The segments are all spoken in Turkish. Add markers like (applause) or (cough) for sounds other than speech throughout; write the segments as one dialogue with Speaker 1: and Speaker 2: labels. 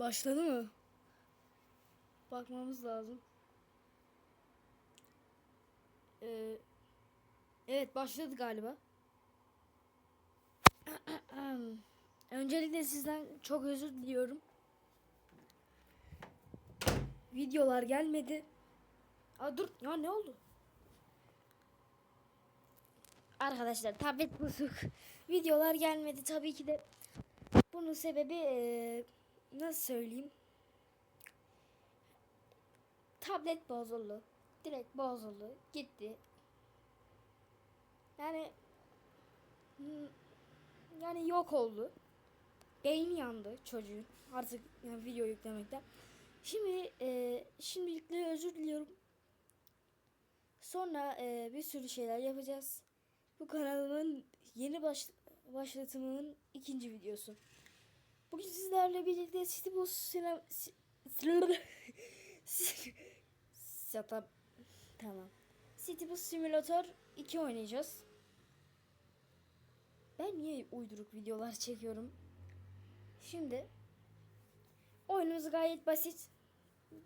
Speaker 1: Başladı mı? Bakmamız lazım. Ee, evet başladı galiba. (clears throat) Öncelikle sizden çok özür diliyorum. Videolar gelmedi. Aa dur ya ne oldu? Arkadaşlar tablet bozuk. (laughs) Videolar gelmedi tabii ki de. Bunun sebebi eee, nasıl söyleyeyim? Tablet bozuldu. Direkt bozuldu. Gitti. Yani hmm, yani yok oldu. Beyni yandı çocuğun. Artık yani video yüklemekten. Şimdi eee şimdilikle özür diliyorum. Sonra eee, bir sürü şeyler yapacağız. Bu kanalımın yeni baş, başlatımının ikinci videosu. Bugün sizlerle birlikte City Boss Sinem... Si- Si- Sata... Tamam. City Bus Simulator 2 oynayacağız. Ben niye uyduruk videolar çekiyorum? Şimdi oyunumuz gayet basit.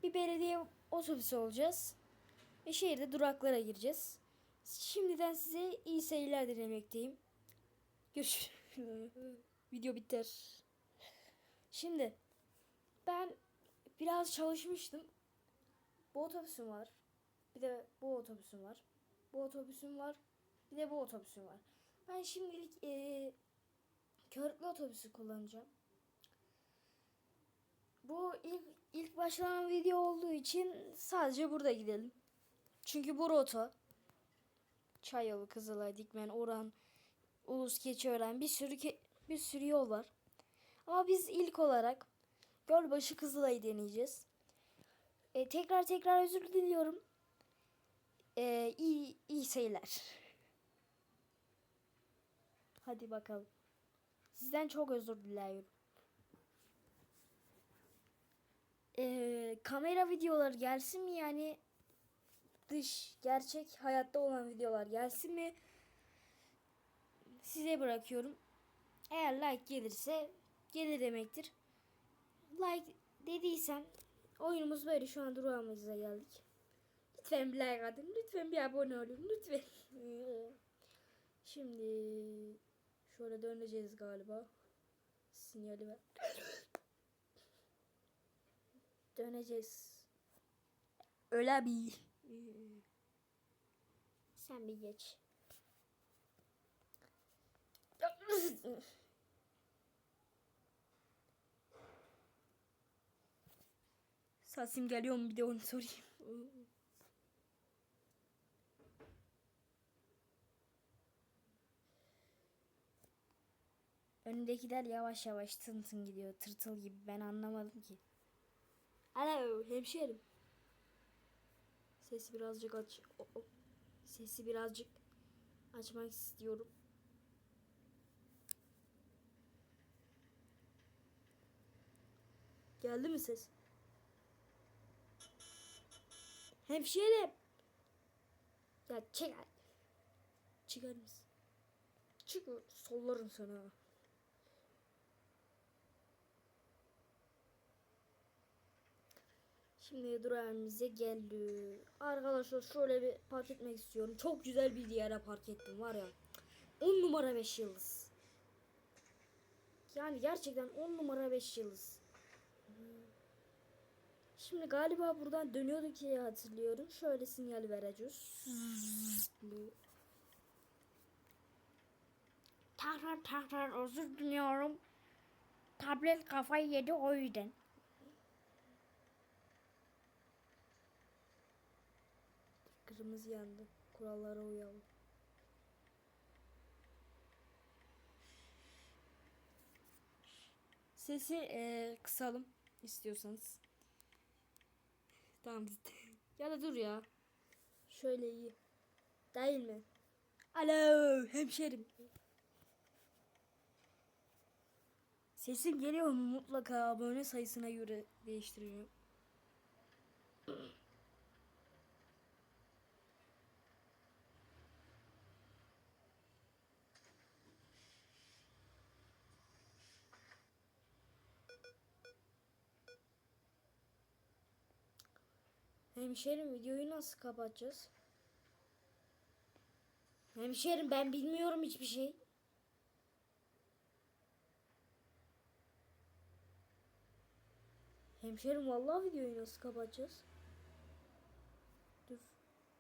Speaker 1: Bir belediye otobüsü olacağız. Ve şehirde duraklara gireceğiz. Şimdiden size iyi seyirler dilemekteyim. Görüşürüz. (laughs) Video biter. Şimdi ben biraz çalışmıştım. Bu otobüsüm var. Bir de bu otobüsüm var. Bu otobüsüm var. Bir de bu otobüsüm var. Ben şimdilik eee körüklü otobüsü kullanacağım. Bu ilk ilk başlanan video olduğu için sadece burada gidelim. Çünkü bu rota Çayalı, Kızılay, Dikmen, Oran, Ulus, Keçiören bir sürü ke- bir sürü yol var. Ama biz ilk olarak Gölbaşı Kızılay'ı deneyeceğiz. E, tekrar tekrar özür diliyorum. E, iyi, iyi seyirler. Hadi bakalım. Sizden çok özür diliyorum. E, kamera videoları gelsin mi yani dış gerçek hayatta olan videolar gelsin mi? Size bırakıyorum. Eğer like gelirse gelir demektir. Like dediysen oyunumuz böyle şu an durağımıza geldik. Lütfen bir like atın. Lütfen bir abone olun. Lütfen. (laughs) Şimdi şöyle döneceğiz galiba. Sinyali ver. (laughs) Döneceğiz. Öyle bir. Sen bir geç. (laughs) Sasim geliyor mu bir de onu sorayım. Önümdekiler yavaş yavaş tın tın gidiyor. Tırtıl gibi ben anlamadım ki. Alo hemşerim. Sesi birazcık aç. Sesi birazcık açmak istiyorum. Geldi mi ses? Hemşerim. Ya çıkar. Çıkar mısın? Çık sollarım sana. Şimdi durağımıza geldi. Arkadaşlar şöyle bir park etmek istiyorum. Çok güzel bir yere park ettim var ya. 10 numara 5 yıldız. Yani gerçekten 10 numara 5 yıldız. Şimdi galiba buradan dönüyorduk diye hatırlıyorum. Şöyle sinyal vereceğiz. Tekrar tekrar özür diliyorum. Tablet kafayı yedi o yüzden. Kırmızı yandı. Kurallara uyalım. Sesi eee, kısalım istiyorsanız. Tamam bitti. (laughs) ya da dur ya. Şöyle iyi. Değil mi? Alo hemşerim. Sesim geliyor mu? Mutlaka abone sayısına göre değiştiriyorum. Hemşerim videoyu nasıl kapatacağız? Hemşerim ben bilmiyorum hiçbir şey. Hemşerim vallahi videoyu nasıl kapatacağız? Dur.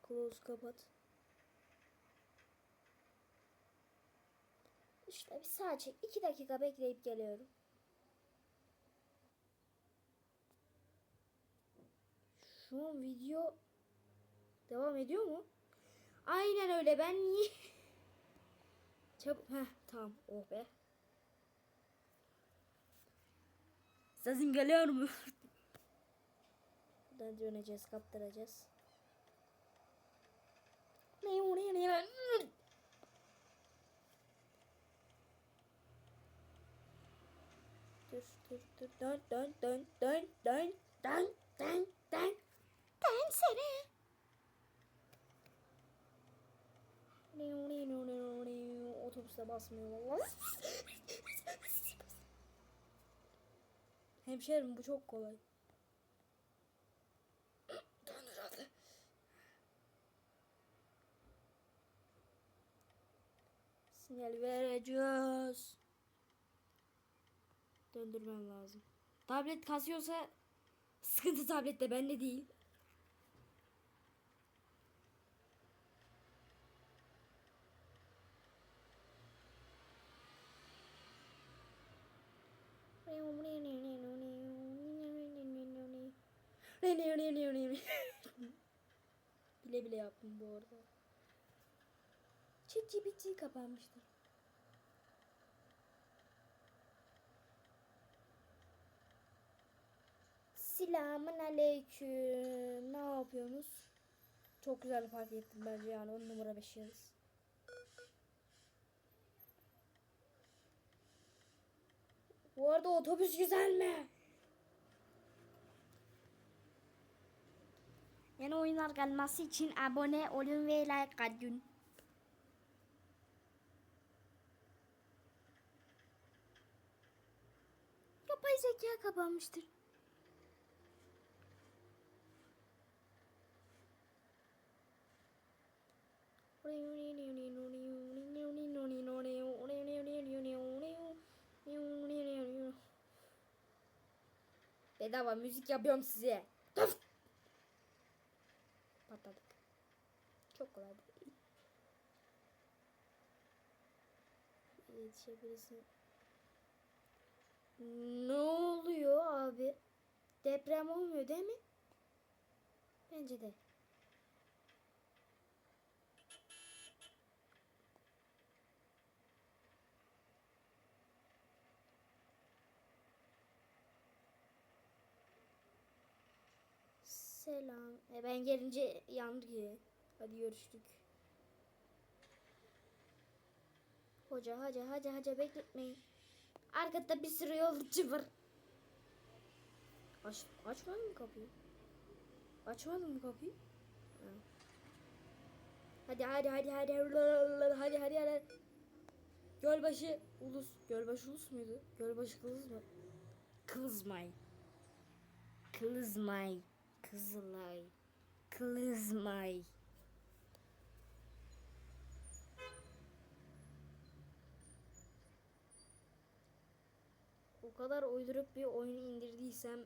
Speaker 1: Close kapat. İşte bir sağa çek. iki dakika bekleyip geliyorum. Şu an video devam ediyor mu? Aynen öyle. Ben niye? (laughs) Çabuk. Heh tamam. Oh be. Sesim geliyor mu? (laughs) Buradan döneceğiz, kaptıracağız. Ne o ne ne ne? Dur dur dur dön dön dön dön dön dön dön dön dön seni. Otobüste basmıyor vallahi. Hemşerim bu çok kolay. Döndür hadi. Sinyal vereceğiz. Döndürmem lazım. Tablet kasıyorsa sıkıntı tablette bende değil. (laughs) bile bile yaptım bu arada. ChatGPT kapanmıştır. Selamun aleyküm. Ne yapıyorsunuz? Çok güzel fark ettim bence yani on numara 5 yıldız. Bu arada otobüs güzel mi? Yeni oyunlar gelmesi için abone olun ve like atın. Yapay zeka kapanmıştır. Bedava müzik yapıyorum size. Tıf! Patladık. Çok kolay. Yetişebilirsin. Ne oluyor abi? Deprem olmuyor değil mi? Bence de. Selam. E ben gelince yandı ki. Hadi görüştük. Hoca hoca hoca hoca bekletmeyin. Arkada bir sürü yolcu var. Aç, açmadın mı kapıyı? Açmadın mı kapıyı? Ha. Hadi hadi hadi hadi hadi hadi hadi. Gölbaşı ulus. Gölbaşı ulus muydu? Gölbaşı kılıç mı? Kızmay. Kızmay. Kızılay. Kızmay. O kadar uydurup bir oyunu indirdiysem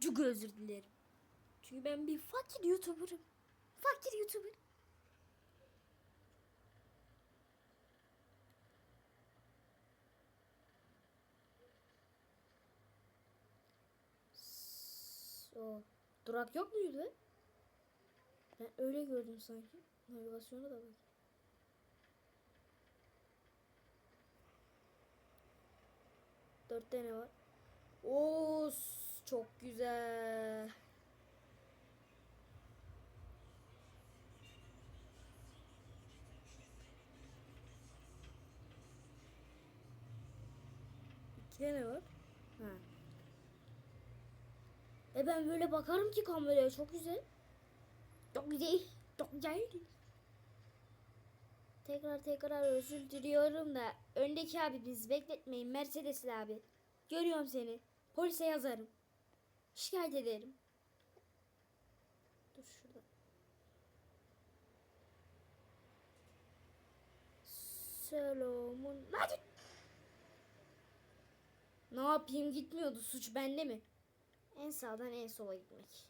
Speaker 1: çok özür dilerim. Çünkü ben bir fakir YouTuber'ım. Fakir YouTuber. Durak yok muydu? Ben öyle gördüm sanki. Navigasyona da bak. Dört tane var. Oo çok güzel. İki tane var. Ha. Ve ben böyle bakarım ki kameraya çok güzel. Çok güzel. Çok güzel. Tekrar tekrar özür diliyorum da öndeki abi abimiz bekletmeyin Mercedes'li abi. Görüyorum seni. Polise yazarım. Şikayet ederim. Dur şurada. Selamun Ne yapayım gitmiyordu suç bende mi? En sağdan en sola gitmek.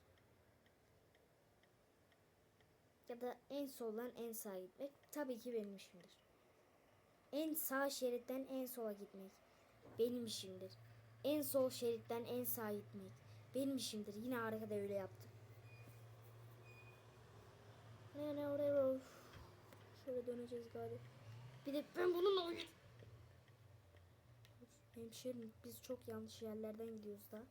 Speaker 1: Ya da en soldan en sağa gitmek tabii ki benim işimdir. En sağ şeritten en sola gitmek benim işimdir. En sol şeritten en sağa gitmek benim işimdir. Yine arkada öyle yaptım. Ne ne oraya. Şöyle döneceğiz galiba. Bir de ben bununla oyun. Hemşerim biz çok yanlış yerlerden gidiyoruz da.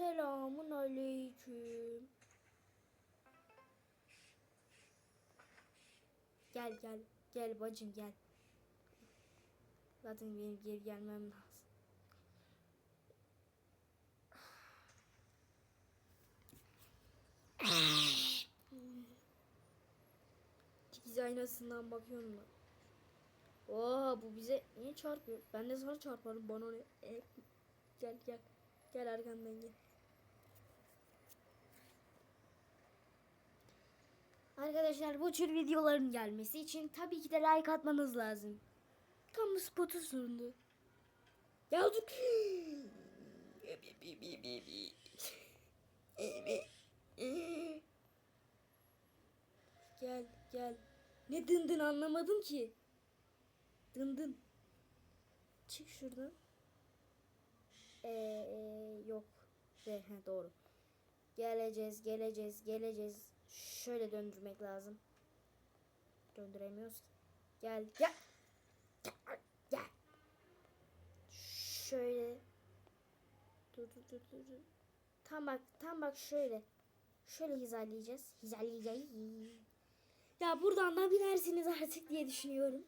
Speaker 1: Selamun aleyküm. Gel gel gel bacım gel. Zaten benim geri gelmem lazım. Dikiz aynasından bakıyorum da. Oo bu bize niye çarpıyor? Ben de sana çarparım bana ne? E, gel gel. Gel arkamdan gel. Arkadaşlar bu tür videoların gelmesi için tabii ki de like atmanız lazım. Tam bu spotu sundu. Ya dur. Gel gel. Ne dındın anlamadım ki. Dındın. Çık şuradan. Ee, e, yok. He, doğru. Geleceğiz, geleceğiz, geleceğiz. Şöyle döndürmek lazım. Döndüremiyoruz ki. Gel, gel. Gel. Şöyle. Dur, dur, dur, dur. dur. Tam bak, tam bak şöyle. Şöyle hizalayacağız. Hizalayacağız. Ya buradan da binersiniz artık diye düşünüyorum.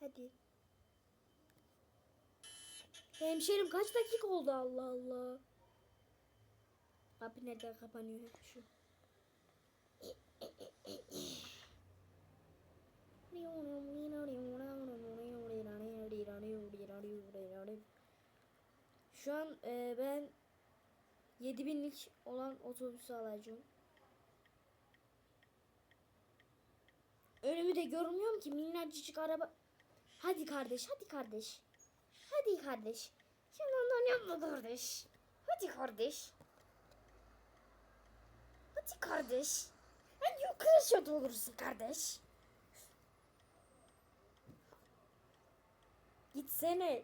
Speaker 1: Hadi. Hemşerim kaç dakika oldu Allah Allah. Kapı nereden kapanıyor şu? Şu an e, ben 7000'lik olan otobüsü alacağım. Önümü de görmüyorum ki minnacık araba. Hadi kardeş, hadi kardeş. Hadi kardeş. Sen ondan yapma kardeş. Hadi kardeş. Hadi kardeş. Hadi yukarı şat olursun kardeş. Gitsene.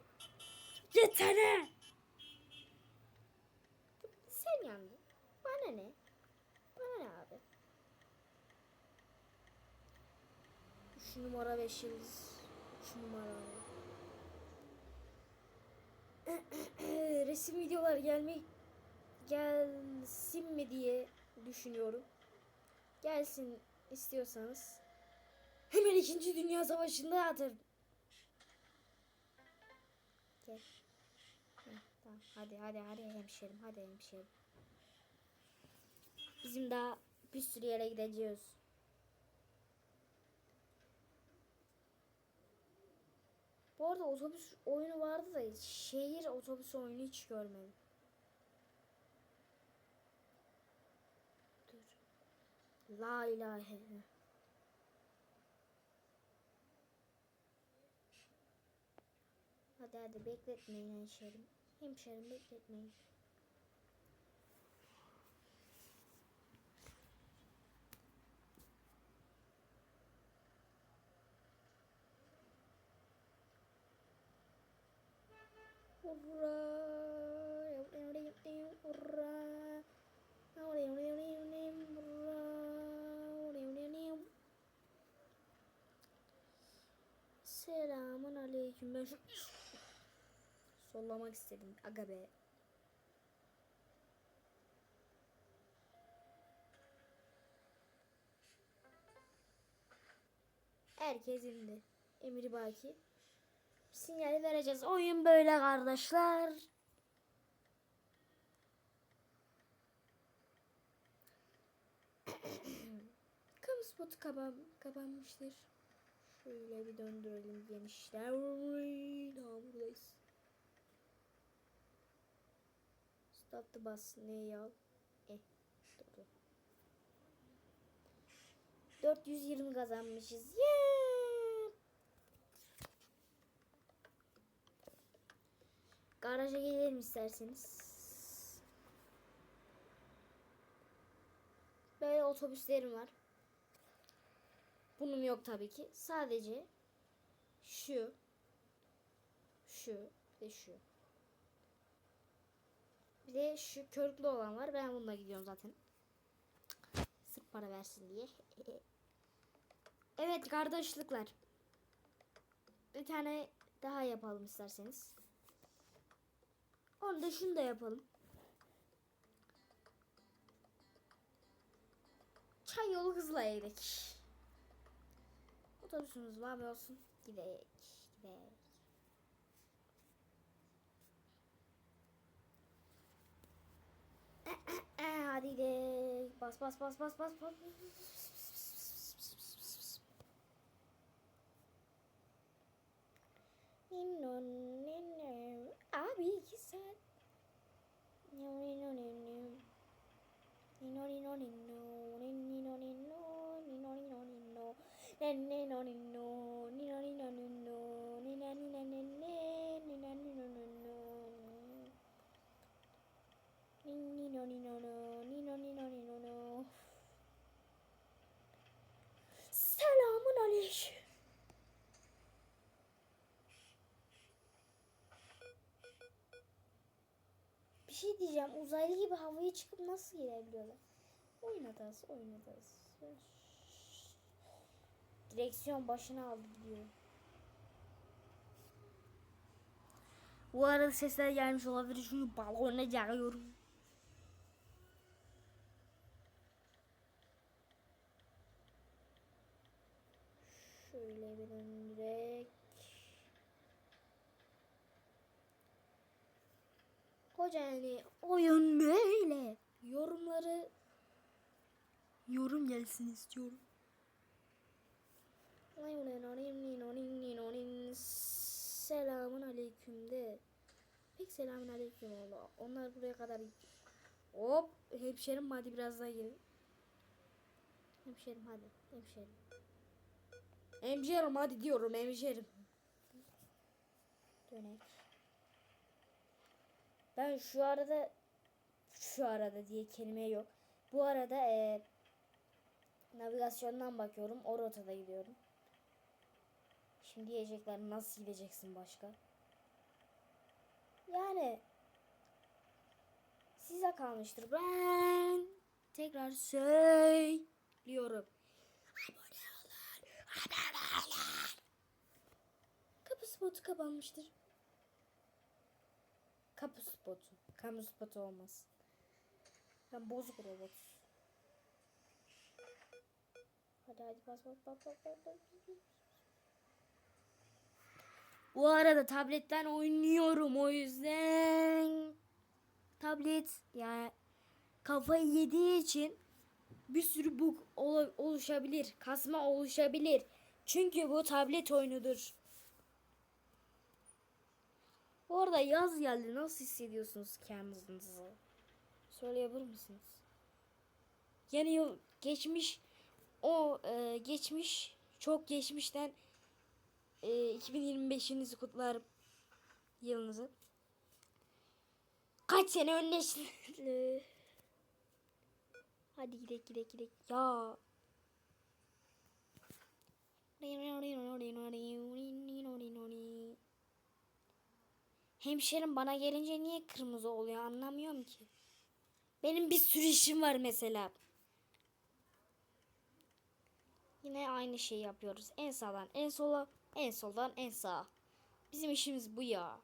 Speaker 1: Gitsene. Sen yandın. Bana ne? Bana ne abi? Şu numara 5 yıldız. Şu numara. (clears throat) Resim videolar gelmek gelsin mi diye düşünüyorum. Gelsin istiyorsanız. Hemen 2. Dünya Savaşı'nda atın. Gel. Tamam. Hadi hadi hadi hemşerim. Hadi hemşerim. Bizim daha bir sürü yere gideceğiz. Bu arada otobüs oyunu vardı da şehir otobüs oyunu hiç görmedim. La ilahe. illallah. Hadi hadi bekletmeyin hemşerim. Hemşerim bekletmeyin. Selamun aleyküm. Ben şu... sollamak istedim. Aga be. Herkes indi. Emir Baki. Sinyali vereceğiz. Oyun böyle kardeşler. (coughs) Kamu spotu kapan kapanmıştır. Şöyle bir döndürelim gençler. Daha buradayız. Stop the bus. Ne ya? Eh. Doğru. 420 kazanmışız. Yeah! Garaja gelelim isterseniz. Böyle otobüslerim var. Bunun yok tabii ki. Sadece şu şu ve şu. Bir de şu körüklü olan var. Ben bununla gidiyorum zaten. Sırf para versin diye. evet kardeşlikler. Bir tane daha yapalım isterseniz. Onu da şunu da yapalım. Çay yolu hızla gidelim. Otobüsümüz mavi olsun. Gidelim. Gidelim. Hadi gidelim. Bas bas bas bas bas bas. Abi iki saat. Nino nino no, nino nino nino no. Selamun aleyküm. Bir şey diyeceğim. Uzaylı gibi havaya çıkıp nasıl girebiliyorlar? Oyun hatası. Direksiyon başına aldı gidiyor. Bu arada sesler gelmiş olabilir çünkü balona geliyorum. Şöyle bir döndürek. Hoca yani oyun böyle. Yorumları yorum gelsin istiyorum. Selamun aleyküm de. Pek selamun aleyküm oldu. Onlar buraya kadar. Hop hemşerim hadi biraz daha gelin. Hemşerim hadi. Hemşerim. Hemşerim hadi diyorum hemşerim. Dönek. Ben şu arada şu arada diye kelime yok. Bu arada e, navigasyondan bakıyorum. O rotada gidiyorum. Şimdi diyecekler nasıl gideceksin başka? Yani size kalmıştır. Ben tekrar söylüyorum. Abone olun. Abone olun. Kapı spotu kapanmıştır. Kapı spotu. Kamu spotu olmaz. Ben bozuk robot. Hadi hadi bas bas bas bas bas. bas. Bu arada tabletten oynuyorum o yüzden tablet yani kafayı yediği için bir sürü bug ol- oluşabilir, kasma oluşabilir. Çünkü bu tablet oyunudur. Bu arada yaz geldi. Nasıl hissediyorsunuz kendinizi? Söyleyebilir misiniz? Yeni yıl geçmiş o e, geçmiş çok geçmişten e, 2025'inizi kutlarım yılınızı. Kaç sene önleşti. Hadi gidelim gidelim gidelim. Ya. Hemşerim bana gelince niye kırmızı oluyor anlamıyorum ki. Benim bir sürü işim var mesela. Yine aynı şeyi yapıyoruz. En sağdan en sola, en soldan en sağa. Bizim işimiz bu ya.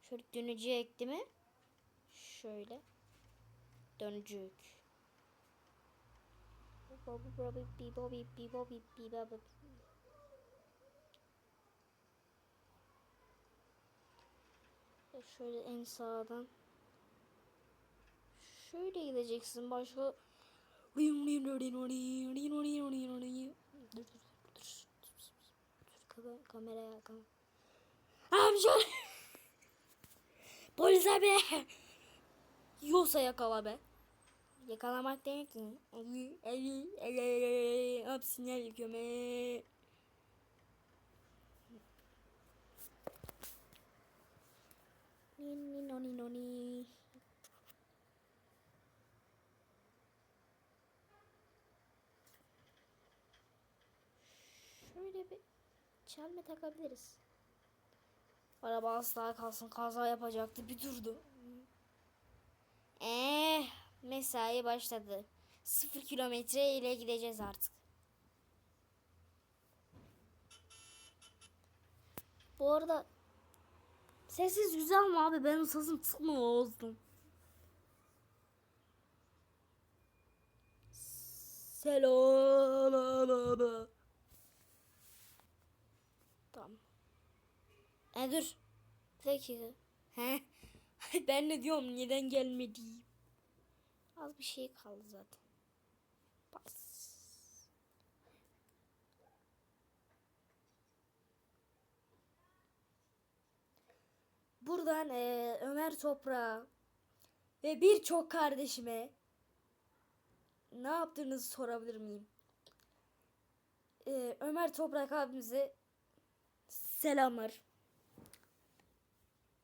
Speaker 1: Şöyle dönecek değil mi? Şöyle. Dönecek. Şöyle en sağdan. Şöyle gideceksin başka. Dur dur dur. Dur kameraya kam. Amca. (laughs) Polis abi. Yiyorsa yakala be. Yakalamak demek ki. Ali, Ali, Ali, hop sinyal yapıyorum. ee. Ni ni no ni no ni. Şöyle bir çelme takabiliriz. Araba asla kalsın kaza yapacaktı bir durdu. Eh mesai başladı. Sıfır kilometre ile gideceğiz artık. Bu arada sessiz güzel mi abi? Benim sesim çıkmıyor olsun. Selam. Tamam. E dur. Bir. He? (laughs) ben ne diyorum neden gelmedi? Az bir şey kaldı zaten. Bas. Buradan eee, Ömer Toprağa ve birçok kardeşime ne yaptığınızı sorabilir miyim? Eee, Ömer Toprak abimize selamlar.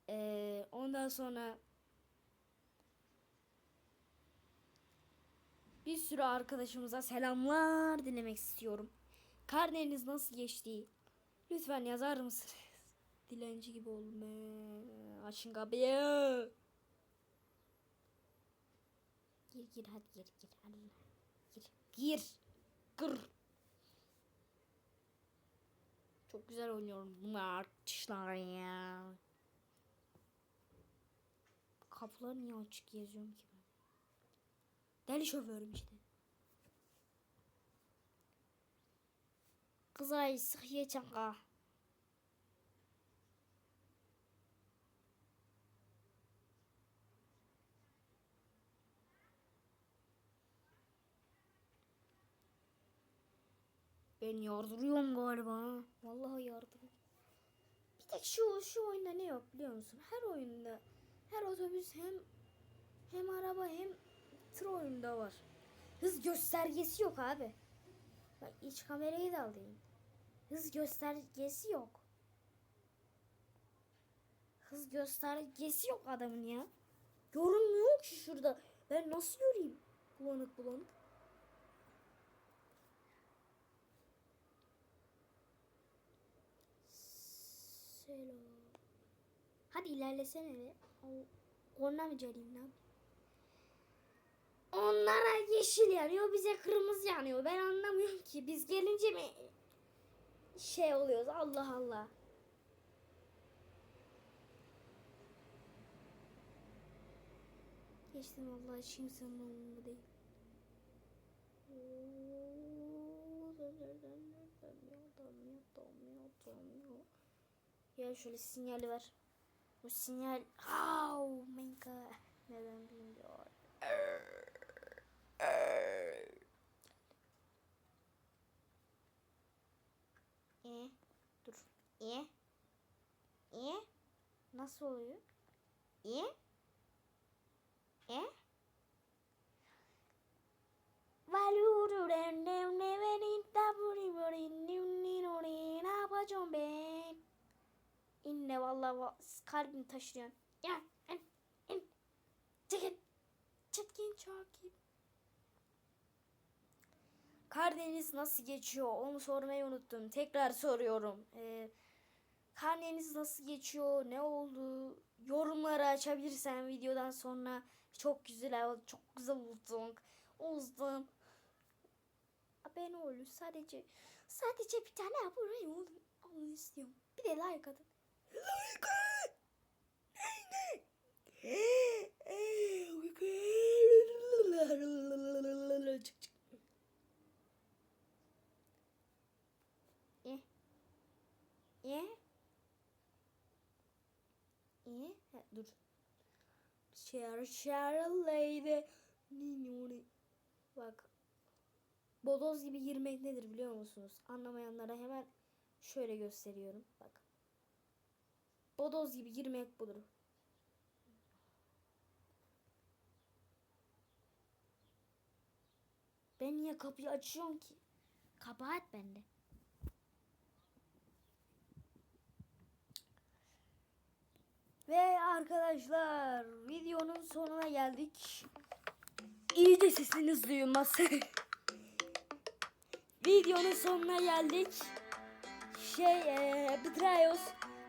Speaker 1: Eee, ondan sonra bir sürü arkadaşımıza selamlar dilemek istiyorum. Karneniz nasıl geçti? Lütfen yazar mısınız? Dilenci gibi oldum. be. Açın kapıyı. Gir gir hadi gir gir. Hadi. Gir. Gir. Gır. Çok güzel oynuyorum arkadaşlar ya. Kapılar niye açık geziyorum ki ben? Deli şoförüm işte. Kızay sıhhiye çanka. Ben yardırıyorum galiba. Vallahi yardırıyorum. Bir tek şu şu oyunda ne yok biliyor musun? Her oyunda her otobüs hem hem araba hem tır oyunda var. Hız göstergesi yok abi. Bak iç kamerayı da alayım. Hız göstergesi yok. Hız göstergesi yok adamın ya. Görünmüyor ki şurada. Ben nasıl göreyim? Bulanık bulanık. Selam. Hadi ilerlesene be. Korna mı çalayım lan? Onlara yeşil yanıyor, bize kırmızı yanıyor. Ben anlamıyorum ki. Biz gelince mi şey oluyoruz? Allah Allah. Geçtim vallahi kimsenin umurunda değil. Ya şöyle sinyali ver. Bu sinyal oh my god neden bilmiyor. E dur. E E nasıl oluyor? E E Valuru den den neverin taburi Vallahi va- kalbim taşıyor. Ya in in çekin çekin çekin. Karadeniz nasıl geçiyor? Onu sormayı unuttum. Tekrar soruyorum. Ee, Karadeniz nasıl geçiyor? Ne oldu? Yorumları açabilirsen videodan sonra çok güzel. Çok güzel oldun. Ozdum. Abone olun. Sadece sadece bir tane abone olun. Onu istiyorum. Bir de like atın. Çık çık. E. E. E. Ha, dur. Share share lady. Nini Bak. Bodoz gibi girmek nedir biliyor musunuz? Anlamayanlara hemen şöyle gösteriyorum. Bak bodoz gibi girmek budur. Ben niye kapıyı açıyorum ki? Kabahat bende. Ve arkadaşlar videonun sonuna geldik. İyice sesiniz duyulmaz. (laughs) videonun sonuna geldik. Şey ee, Bitrayos